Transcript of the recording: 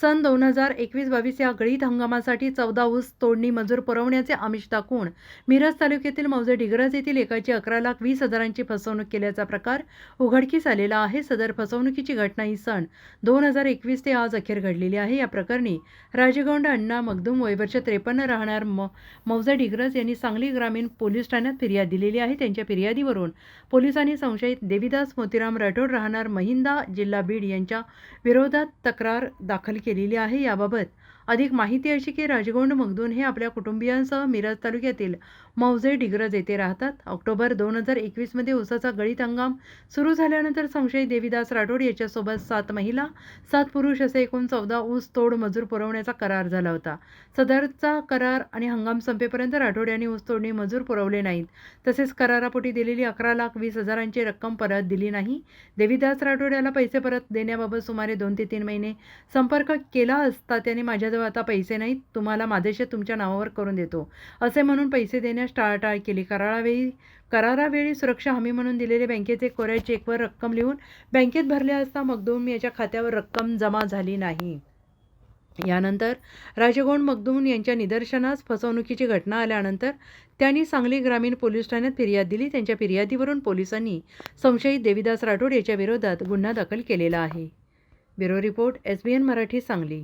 सन दोन हजार एकवीस बावीस या गळीत हंगामासाठी चौदा ऊस तोडणी मजूर पुरवण्याचे आमिष दाखवून मिरज तालुक्यातील मौजे डिग्रज येथील एकाची अकरा लाख वीस हजारांची फसवणूक केल्याचा प्रकार उघडकीस आलेला आहे. सदर फसवणुकीची घटना ही सन दोन हजार एकवीस ते आज अखेर घडलेली आहे. या प्रकरणी राजगौंड अण्णा मगदूम वयवर्ष त्रेपन्न राहणार म मौजे डिग्रज यांनी सांगली ग्रामीण पोलीस ठाण्यात फिर्याद दिलेली आहे. त्यांच्या फिर्यादीवरून पोलिसांनी संशयित देवीदास मोतीराम राठोड राहणार महिंदा जिल्हा बीड यांच्या विरोधात तक्रार दाखल केली. केलेली आहे याबाबत. अधिक माहिती अशी की राजगोंड मगदून हे आपल्या कुटुंबियांसह मिरज तालुक्यातील मौजे डिग्रज येथे राहतात. ऑक्टोबर दोन हजार एकवीसमध्ये उसाचा गळीत हंगाम सुरू झाल्यानंतर संशयित देवीदास राठोड याच्यासोबत सात महिला सात पुरुष असे एकूण चौदा ऊस तोड मजूर पुरवण्याचा करार झाला होता. सदरचा करार आणि हंगाम संपेपर्यंत राठोड यांनी ऊस तोडणी मजूर पुरवले नाहीत. तसेच करारापोटी दिलेली अकरा लाख वीस हजारांची रक्कम परत दिली नाही. देवीदास राठोड याला पैसे परत देण्याबाबत सुमारे दोन ते तीन महिने संपर्क केला असता त्याने माझ्याजवळ आता पैसे नाहीत तुम्हाला माझेशे तुमच्या नावावर करून देतो. असे म्हणून पैसे देण्यास टाळाटाळ केली. करारावेळी करारावेळी सुरक्षा हमी म्हणून दिलेले बँकेचे कोऱ्या चेकवर रक्कम लिहून बँकेत भरले असता मगदूम याच्या खात्यावर रक्कम जमा झाली नाही. यानंतर राजगोंड मगदूम यांच्या निदर्शनास फसवणुकीची घटना आल्यानंतर त्यांनी सांगली ग्रामीण पोलीस ठाण्यात फिर्याद दिली. त्यांच्या फिर्यादीवरून पोलिसांनी संशयित देविदास राठोड याच्या विरोधात गुन्हा दाखल केलेला आहे. Bureau report S B N Marathi Sangli.